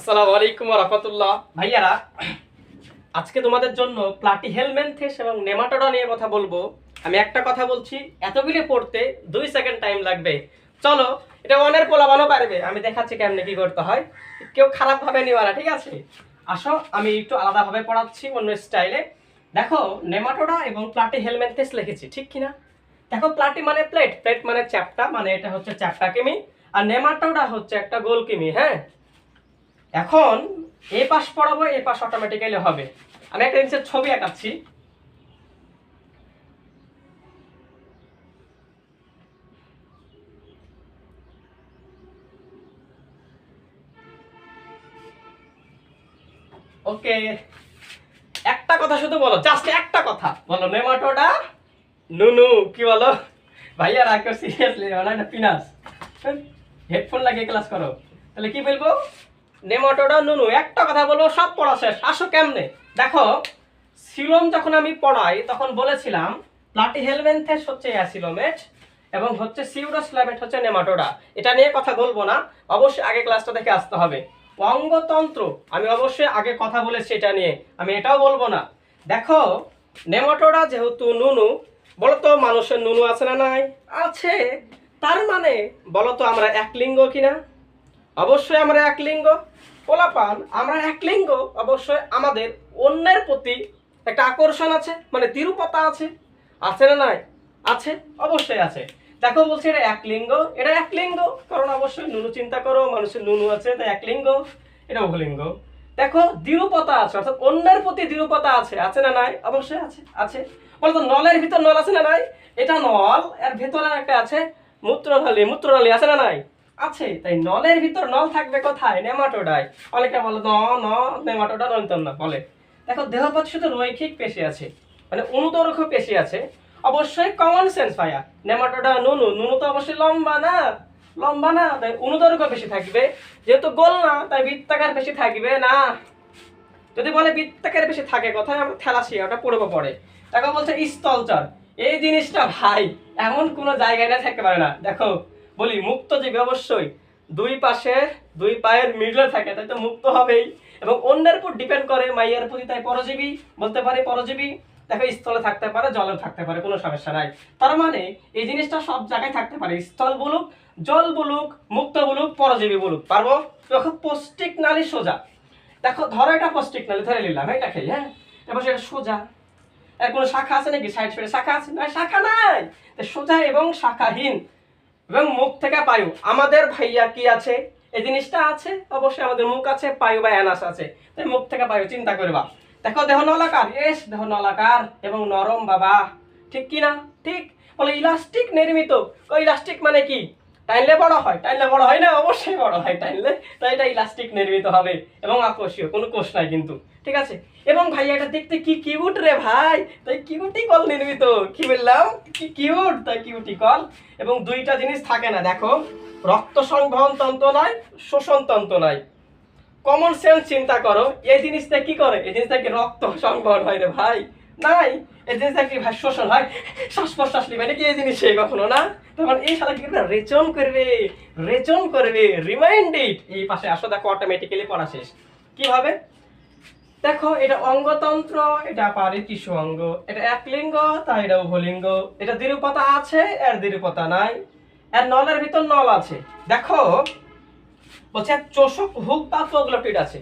আসসালামু আলাইকুম রহমতুল্লাহ। ভাইয়ারা, আজকে তোমাদের জন্য প্লাটি হেলমেন্থেস এবং নেমাটোডা নিয়ে কথা বলব। আমি একটা কথা বলছি, এতগুলি পড়তে দুই সেকেন্ড টাইম লাগবে। চলো, এটা অনের পোলাবানো পারবে। আমি দেখাচ্ছি কেমনে কি করতে হয়। কেউ খারাপভাবে নিবা না, ঠিক আছে? আসো, আমি একটু আলাদাভাবে পড়াচ্ছি, অন্য স্টাইলে। দেখো, নেমাটোডা এবং প্লাটি হেলমেন্থেস লিখেছি, ঠিক কিনা? দেখো, প্লাটি মানে প্লেট। প্লেট মানে চ্যাপটা মানে এটা হচ্ছে চ্যাপটা কিমি। আর নেমাটোডা হচ্ছে একটা গোল কিমি হ্যাঁ? এখন এ পাশ পড়াবো এই পাশ অটোমেটিক্যালি হবে। আমি একটা জিনিসের ছবি আঁকাচ্ছি। ওকে, একটা কথা শুধু বলো জাস্ট একটা কথা। বলো, নেমাটোডা? নুনু, কি বলো? ভাইয়া রাখো সিরিয়াসলি না পিনাস। হেডফোন লাগিয়ে ক্লাস করো। তাহলে কি বলব? নেমাটোডা, নুনু, একটা কথা বলব, সব পড়া শেষ। আসো কেমনে? দেখো সিলোম যখন আমি পড়াই, তখন বলেছিলাম প্লাটি হেলমেন্থেস হচ্ছে অ্যাসিলোমেট এবং হচ্ছে সিউডোস্লামেট হচ্ছে নেমাটোডা। এটা নিয়ে কথা বলব না, অবশ্যই আগে ক্লাসটা দেখে আসতে হবে। অঙ্গতন্ত্র আমি অবশ্যই আগে কথা বলেছি এটা নিয়ে, আমি এটাও বলব না। দেখো, নেমাটোডা যেহেতু নুনু, বলতো মানুষের নুনু আছে না নাই? আছে, তার মানে বলতো আমরা এক লিঙ্গ কিনা? অবশ্যই আমরা এক লিঙ্গ। পোলাপান, আমরা এক লিঙ্গ, অবশ্যই আমাদের অন্যের প্রতি একটা আকর্ষণ আছে মানে তিরুপতা আছে। আছে না নাই? আছে? অবশ্যই আছে। দেখো বলছে, এটা এক লিঙ্গ, এটা এক লিঙ্গ। কারণ অবশ্যই নুনু চিন্তা করো, মানুষের নুনু আছে তাই এক লিঙ্গ, এটা বহুলিঙ্গ দেখো দ্বিরূপতা আছে, অর্থাৎ অন্যের প্রতি দ্বিরূপতা আছে। আছে না নাই? অবশ্যই আছে আছে। বলতো নলের ভিতর নল আছে না নাই? এটা নল, এর ভিতরে একটা আছে মূত্রনালী। মূত্রনালী আছে না নাই? আছে, তাই নলের ভিতর নল থাকবে কোথায়? নেমাটোডায়। অনেকে বলে, ন ন নেমাটোডা নয়ন্তন না বলে। দেখো, দেহপথ শুধু রৈখিক পেশি আছে মানে অনুদৈর্ঘ্য পেশি আছে। অবশ্যই কমন সেন্স ভাইয়া। নেমাটোডা, নুনু নুনু তো অবশ্যই লম্বা না লম্বা না, তাই অনুদৈর্ঘ্য বেশি থাকবে। যেহেতু গোল না, তাই বৃত্তাকার বেশি থাকবে না। যদি বলে বৃত্তাকার বেশি থাকে, কোথায় আমরা থ্যালাসিয়া ওটা পড়ব পড়ে। দেখো বলছে স্থলচর। এই জিনিসটা ভাই, এমন কোনো জায়গায় না থাকতে পারে না। দেখো বলি, মুক্ত জীবী অবশ্যই। দুই পাশে, দুই পায়ের মিডলে থাকে, তাই তো মুক্ত হবেই। এবং অন্যের উপর ডিপেন্ড করে, মাইয়ের প্রতি তাই পরজীবী বলতে পারে, পরজীবী দেখো স্থলে থাকতে পারে, জলে থাকতে পারে, কোনো সমস্যা নাই। তার মানে এই জিনিসটা সব জায়গায় থাকতে পারে। স্থল বলুক, জল বলুক, মুক্ত বলুক, পরজীবী বলুক। পারব? দেখো, পৌষ্টিক নালী সোজা। দেখো, ধরো এটা পৌষ্টিক নালী, ধরে নিলাম, এটা খেয়ে হ্যাঁ? এবার সেটা সোজা। এর কোনো শাখা আছে নাকি? সাইড সাইডে শাখা আছে? না শাখা নাই! সোজা এবং শাখাহীন। এবং মুখ থেকে পায়ু। আমাদের ভাইয়া কি আছে? এই জিনিসটা আছে? অবশ্যই আমাদের মুখ আছে, পায়ু বা অ্যানাস আছে। তাই মুখ থেকে পায়ু, চিন্তা করবা। দেখো, দেহ নলাকার। এস, দেহ নলাকার এবং নরম বাবা। ঠিক কি না ঠিক। বলে ইলাস্টিক নির্মিত। ইলাস্টিক মানে কি? টাইনলে বড় হয় টাইনলে বড় হয় না, অবশ্যই বড় হয়। টাইনলে তাই এটা ইলাস্টিক নির্মিত হবে এবং আকর্ষীয় কোনো কোষ নাই কিন্তু, ঠিক আছে? এবং ভাই এটা দেখতে কি কিউট রে ভাই! তাই কিউটি কল নির্মিত, কি বললাম? কি কিউট তাই কিউটি কল এবং দুইটা জিনিস থাকে না, দেখো। রক্ত সংবহন তন্ত্র নয় শোষণ তন্ত্র নয় কমন সেন্স চিন্তা করো, এই জিনিসটা কি করে? এই জিনিসটা কি রক্ত সংবহন হয় রে ভাই? নাই। এই জিনিসটা কি ভাই শোষণ হয় শ্বাস প্রশ্বাস নিবে নাকি এই জিনিস কখনো না? তখন এই সাথে কি করবে? রেচন করবে রেচন করবে রিমাইন্ড এই পাশে আসো, দেখো অটোমেটিক্যালি পড়া শেষ। হবে? দেখো, এটা অঙ্গতন্ত্র, এটা পারে টিস্যু অঙ্গ। এটা এক লিঙ্গ তাই এটা উভলিঙ্গ। এটা দ্বিরূপতা আছে, এর দ্বিরূপতা নাই। এর নলের ভিতর নল আছে। দেখো, বলছে চোষক হুক বা প্রোগ্লটিড আছে।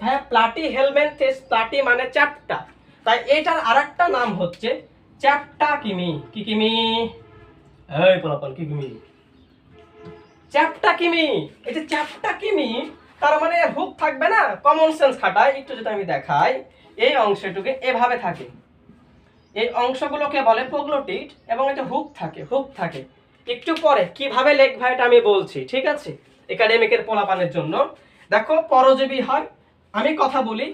হ্যাঁ প্লাটি হেলমেন্থেস প্লাটি মানে চ্যাপটা তাই এটার আরেকটা নাম হচ্ছে চ্যাপটা কিমি কি কিমি এই পোলাপন কি কিমি চ্যাপটা কিমি এই যে চ্যাপটা কিমি তার মানে হুক থাকবে না কমন সেন্স খাটায়। একটু যদি আমি দেখাই, এই অংশটুকু এভাবে থাকে। এই অংশগুলোকে বলে প্রোগ্লোটিড এবং এতে হুক থাকে হুক থাকে। একটু পরে কীভাবে লেখবা এটা আমি বলছি, ঠিক আছে? একাডেমিকের পোলাপানের জন্য। দেখো, পরজীবী হয়, আমি কথা বলি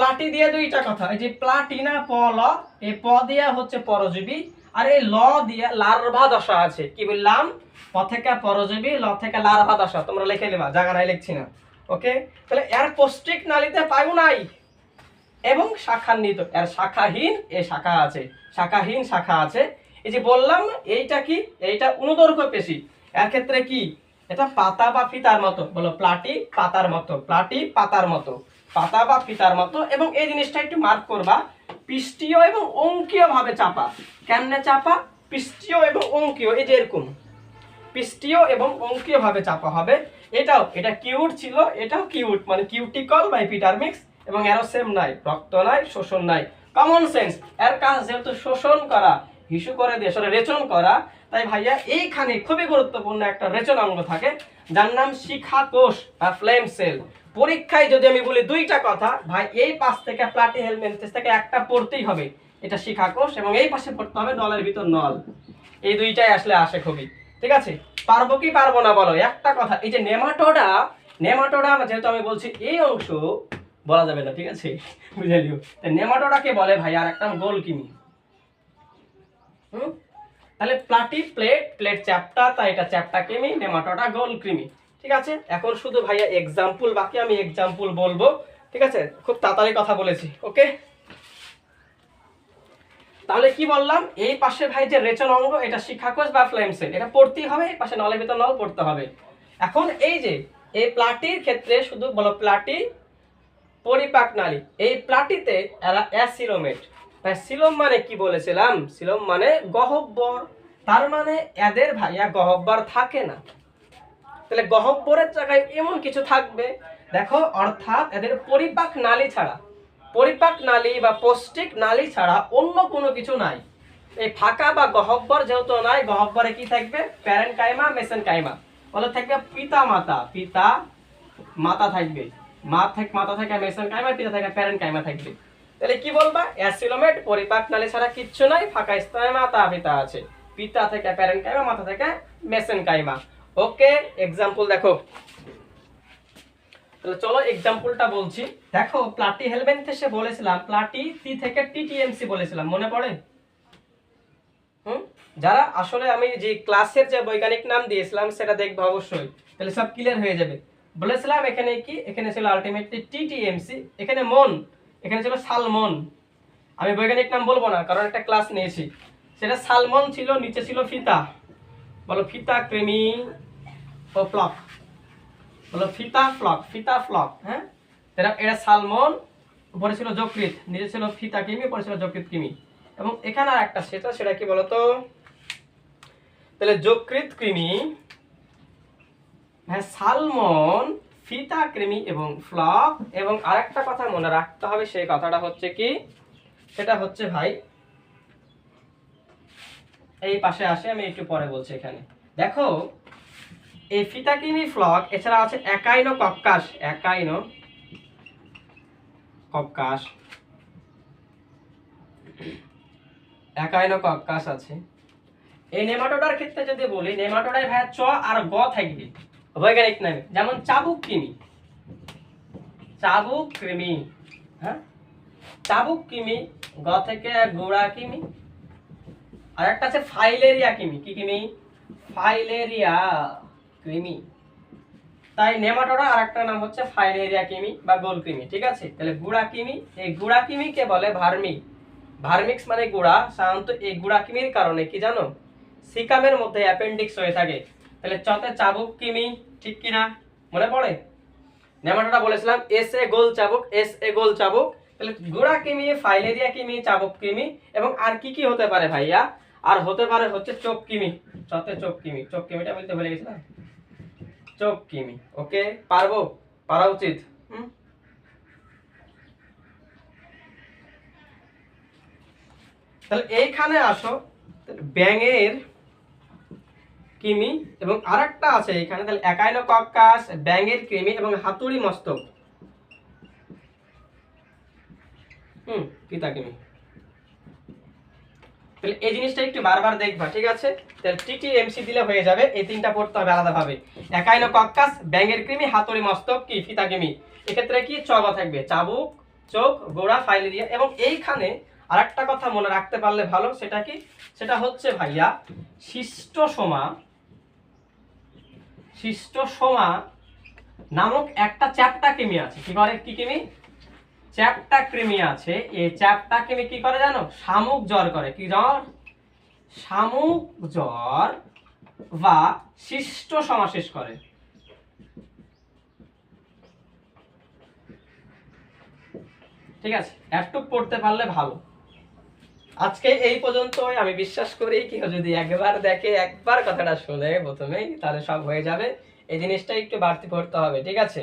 প্লাটি দিয়ে দুইটা কথা। এই যে প্লাটিনা, প, ল, এই প দিয়া হচ্ছে পরজীবী, আর এই ল দিয়ে লার্ভা দশা আছে। কি বললাম? প থেকে পরজীবী, ল থেকে লার্ভা দশা। তোমরা লিখে নেবা, জায়গা নাই লিখছি না। ওকে তাহলে এর পৌষ্টিক নালীতে পায়ু নাই। এবং শাখান্বিত, এর শাখাহীন এ শাখা আছে। শাখাহীন শাখা আছে। এই যে বললাম, এইটা কি? এইটা অনুদৈর্ঘ্য পেশি। এর ক্ষেত্রে কি? এটা পাতা বা ফিতার মতো। বলো, প্লাটি পাতার মতো। প্লাটি পাতার মতো। পাতা বা ফিতার মতো, এবং এই জিনিসটা একটু মার্ক করবা। পৃষ্ঠীয় এবং অঙ্কীয় ভাবে চাপা। কেমনে চাপা? পৃষ্ঠীয় এবং অঙ্কীয়, এই যে এরকম। পৃষ্ঠীয় এবং অঙ্কীয় ভাবে চাপা হবে। এটাও, এটা কিউট ছিল, এটাও কিউট মানে কিউটিকল বা এপিডার্মিক্স এবং এরও সেম নাই, রক্ত নাই, শোষণ নাই। কমন সেন্স এর কাজ যেহেতু শোষণ করা, হিসু করে আসলে রেচন করা, তাই ভাইয়া এইখানে খুবই গুরুত্বপূর্ণ একটা রেচন অঙ্গ থাকে। যার নাম শিখা কোষ বা ফ্লেম সেল পরীক্ষায় যদি আমি বলি দুইটা কথা, ভাই, এই পাশ থেকে প্লাটি হেলমেন্ট থেকে একটা পড়তেই হবে। এটা শিখা কোষ এবং এই পাশে পড়তে হবে নলের ভিতর নল। এই দুইটাই আসলে আসে খুবই। ঠিক আছে? পারব কি পারব না বলো? একটা কথা, এই যে নেমাটোডা নেমাটোডা, যেহেতু আমি বলছি এই অংশ, বলা যাবে না, ঠিক আছে? বুঝে লিও নেমাটোডাকে বলে ভাই, আর একটা গোলকিমি হুম? তাহলে প্লাটি প্লেট প্লেট চ্যাপটা তাই এটা চ্যাপটা কেমি নেমাটোডা গোল কৃমি ঠিক আছে? এখন শুধু ভাইয়া এক্সাম্পল বাকি, আমি এক্সাম্পল বলব। ঠিক আছে? খুব তাড়াতাড়ি কথা বলেছি ওকে তাহলে কি বললাম? এই পাশে ভাই যে রেচন অঙ্গ, এটা শিক্ষাকোষ বা ফ্লেম সেল এটা পড়তেই হবে, এই পাশে নলের ভিতর নল পড়তে হবে। এখন এই যে, এই প্লাটির ক্ষেত্রে শুধু বলো প্লাটি, পরিপাক নালী, এই প্লাটিতে অ্যাসিলোমেট। সিলোম মানে কি বলেছিলাম? সিলোম মানে গহব্বর। তার মানে এদের ভাইয়া গহব্বর থাকে না। তাহলে গহব্বরের জায়গায় এমন কিছু থাকবে। দেখো, অর্থাৎ এদের পরিপাক নালী ছাড়া, পরিপাক নালী বা পৌষ্টিক নালী ছাড়া অন্য কোনো কিছু নাই। এই ফাঁকা বা গহব্বর যেহেতু নাই, গহব্বরে কি থাকবে? প্যারেন্ট কাইমা মেসেন কাইমা বলে, থাকবে পিতা মাতা পিতা মাতা থাকবে। মা থেকে, মাতা থেকে মেসেন কাইমা পিতা থেকে প্যারেন্ট কাইমা থাকবে। তাহলে কি বলবা? অ্যাসিলোমেট, পরিপাক নালী ছাড়া কিচ্ছু নাই, ফাঁকা স্থানে মাতা পিতা আছে। পিতা থেকে প্যারেন্ট কাইমা মাথা থেকে মেসেন কাইমা ওকে এক্সাম্পল দেখো। তাহলে চলো এক্সাম্পলটা বলছি। দেখো প্লাটি হেলমেট থেকে বলেছিলাম প্লাটি টি থেকে টিটিএমসি বলেছিলাম, মনে পড়ে? হুম? যারা আসলে আমি যে ক্লাসের যে বৈজ্ঞানিক নাম দিয়েছিলাম, সেটা দেখব অবশ্যই। তাহলে সব ক্লিয়ার হয়ে যাবে। বলেছিলাম এখানে কি? এখানে ছিল আলটিমেটলি টিটিএমসি এখানে মন, এখানে ছিল সালমন। আমি বৈজ্ঞানিক নাম বলব না, কারণ একটা ক্লাস নিয়েছি। সেটা সালমন ছিল, নিচে ছিল ফিতা। বলো, ফিতা ক্রেমি ও ফ্লক বলো, ফিতা ফ্লক ফিতা ফ্লক হ্যাঁ? এটা এটা সালমন, উপরে ছিল যকৃত নিচে ছিল ফিতা কিমি উপরে ছিল যকৃত কিমি এবং এখানে আর একটা সেটা সেটা কি বলতো? তাহলে যকৃত কৃমি হ্যাঁ সালমন, ফিতা কৃমি এবং ফ্লক এবং আরেকটা কথা মনে রাখতে হবে, সেই কথাটা হচ্ছে কি? সেটা হচ্ছে ভাই এই পাশে আসে, আমি একটু পরে বলছি এখানে। দেখো, এই ফিতাকিমি ফ্লক, এছাড়া আছে echinococcus echinococcus echinococcus আছে। এই নেমাটোডার ক্ষেত্রে যদি বলি, নেমাটোডায় ভাই চ আর গ থাকবে। বৈজ্ঞানিক নামে। যেমন চাবুক কৃমি চাবুক কৃমি হ্যাঁ? চাবুক কৃমি গ থেকে গোড়া কৃমি আর একটা আছে ফাইলেরিয়া কৃমি। কি কৃমি? ফাইলেরিয়া কৃমি। তাই নেমাটোডা আর একটা নাম হচ্ছে ফাইলেরিয়া কৃমি বা গোল কৃমি, ঠিক আছে? তাহলে গুড়া কৃমি, এই গুড়া কৃমিকে বলে ভার্মিক ভার্মিক্স মানে গুড়া, সাধারণত এই গুড়া কৃমির কারণে কি জানো? সিকামের মধ্যে অ্যাপেন্ডিক্স হয়ে থাকে। তাহলে চতে চাবুক কৃমি, ঠিক কি না? মনে পড়ে? নেমাটোডা বলেছিলাম, এস এ গোল চাবুক, এস এ গোল চাবুক। তাহলে গুড়া কৃমি, ফাইলেরিয়া কৃমি, চাবুক কৃমি, এবং আর কি কি হতে পারে ভাইয়া? আর হতে পারে হচ্ছে চোখ কিমি চতে চোখ কিমি চোখ কিমিটা বলতে ভুলে গেছিলাম চোখ কিমি ওকে পারব? পারা উচিত। হুম? তাহলে এইখানে আসো। ব্যাঙের কিমি এবং আরেকটা আছে এখানে। তাহলে একাইনো কক্কাস ব্যাঙের কিমি এবং হাতুড়ি মস্তক। হুম পিতা কৃমি। তাহলে এই জিনিসটা একটু বারবার দেখবা, ঠিক আছে? তাহলে টিটি এমসি দিলে হয়ে যাবে, এই তিনটা পড়তে হবে আলাদাভাবে। একাইনো কক্কাস ব্যাঙের কৃমি, হাতুড়ি, মস্তক, কি, ফিতা, কৃমি। এক্ষেত্রে কি চবা থাকবে, চাবুক, চোখ, গোড়া ফাইলেরিয়া এবং এইখানে আরেকটা কথা মনে রাখতে পারলে ভালো, সেটা কি? সেটা হচ্ছে ভাইয়া, শিষ্ট সোমা শিষ্টসোমা শিষ্টসোমা নামক একটা চ্যাপ্টা কৃমি আছে। কি করে? কি কৃমি? চ্যাপ্টা কৃমি আছে, এই চ্যাপ্টা কৃমি কি করে জানো? শামুক জ্বর করে। কি জ্বর? শামুক জ্বর বা শিষ্ট সমাশেষ করে। ঠিক আছে? একটু পড়তে পারলে ভালো। আজকে এই পর্যন্তই। আমি বিশ্বাস করি কি যদি একবার দেখে একবার কথাটা শুনে প্রথমেই, তাহলে সব হয়ে যাবে। এই জিনিসটা একটু বাড়তি পড়তে হবে, ঠিক আছে?